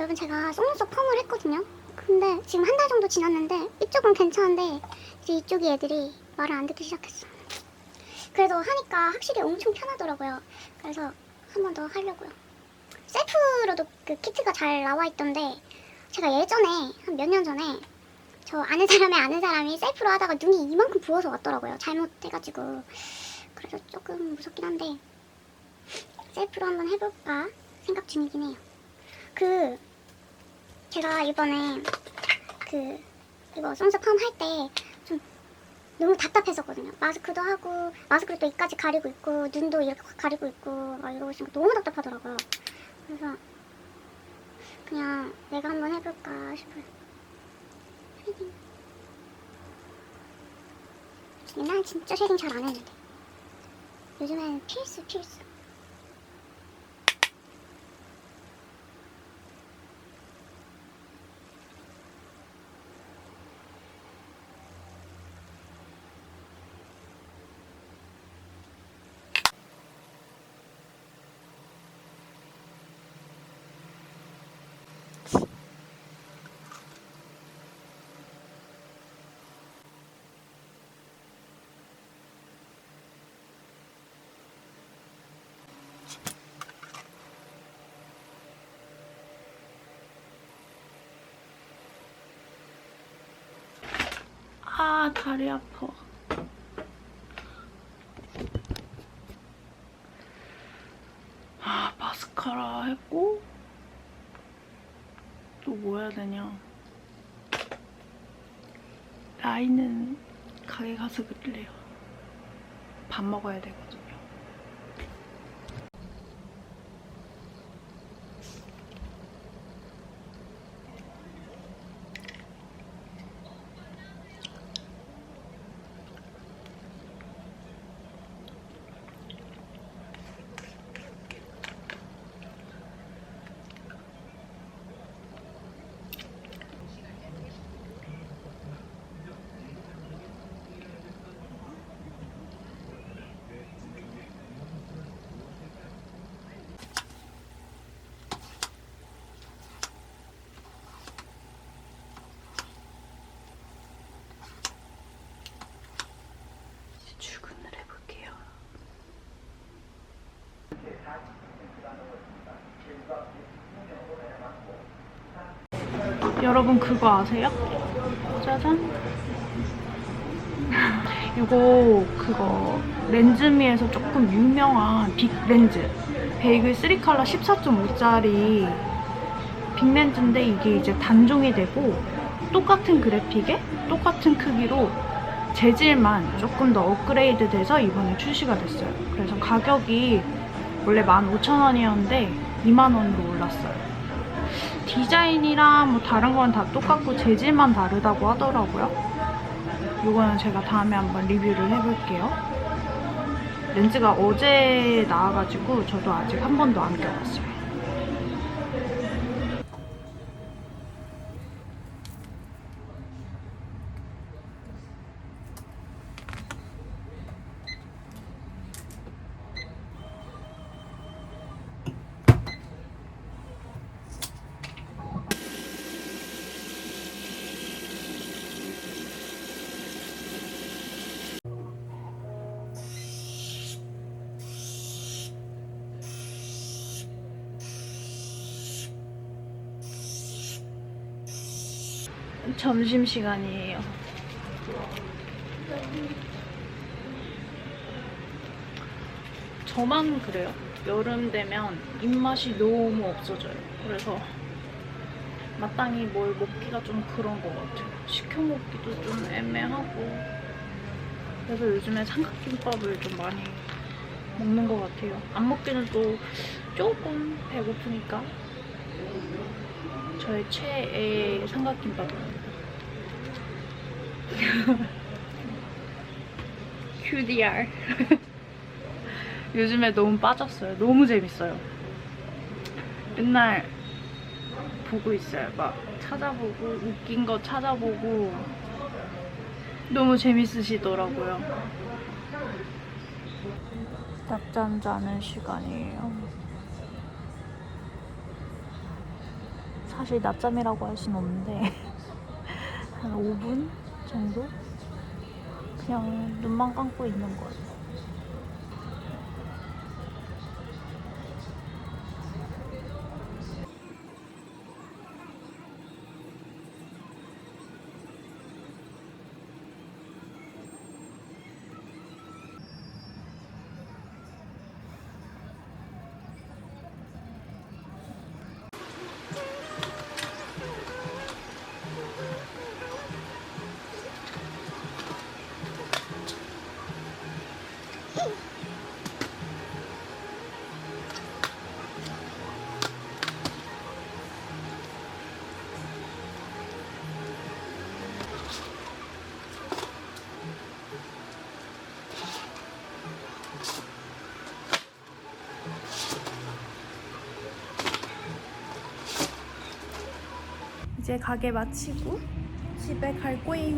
여러분 제가 속눈썹 펌을 했거든요. 근데 지금 한 달 정도 지났는데 이쪽은 괜찮은데 이제 이쪽이 애들이 말을 안 듣기 시작했어. 그래도 하니까 확실히 엄청 편하더라고요. 그래서 한 번 더 하려고요. 셀프로도 그 키트가 잘 나와 있던데 제가 예전에 한 몇 년 전에 저 아는 사람의 아는 사람이 셀프로 하다가 눈이 이만큼 부어서 왔더라고요. 잘못해가지고 그래서 조금 무섭긴 한데 셀프로 한번 해볼까 생각 중이긴 해요. 그 제가 이번에 그 이거 펌할때 좀 너무 답답했었거든요. 마스크도 하고 마스크를 또 입까지 가리고 있고 눈도 이렇게 확 가리고 있고 막 이러고 있으니까 너무 답답하더라고요. 그래서 그냥 내가 한번 해볼까 싶어요. 쉐딩. 옛날엔 진짜 쉐딩 잘 안 했는데 요즘엔 필수 필수. 아 다리 아파. 아 마스카라 했고 또 뭐 해야 되냐? 라인은 가게 가서 그릴래요. 밥 먹어야 되거든요. 출근을 해볼게요. 여러분 그거 아세요? 짜잔. 이거 그거 렌즈미에서 조금 유명한 빅 렌즈 베이글 3컬러 14.5짜리 빅 렌즈인데 이게 이제 단종이 되고 똑같은 그래픽에 똑같은 크기로 재질만 조금 더 업그레이드 돼서 이번에 출시가 됐어요. 그래서 가격이 원래 15,000원이었는데 2만원으로 올랐어요. 디자인이랑 뭐 다른 건 다 똑같고 재질만 다르다고 하더라고요. 이거는 제가 다음에 한번 리뷰를 해볼게요. 렌즈가 어제 나와가지고 저도 아직 한 번도 안 껴봤어요. 점심시간이에요. 저만 그래요. 여름 되면 입맛이 너무 없어져요. 그래서 마땅히 뭘 먹기가 좀 그런 것 같아요. 시켜 먹기도 좀 애매하고. 그래서 요즘에 삼각김밥을 좀 많이 먹는 것 같아요. 안 먹기는 또 조금 배고프니까. 저의 최애 삼각김밥입니다. QDR. 요즘에 너무 빠졌어요. 너무 재밌어요. 맨날 보고 있어요. 막 찾아보고 웃긴 거 찾아보고 너무 재밌으시더라고요. 낮잠 자는 시간이에요. 사실 낮잠이라고 할순 없는데 한 5분 정도? 그냥 눈만 감고 있는 거예요. 이제 가게 마치고 집에 갈 거예요.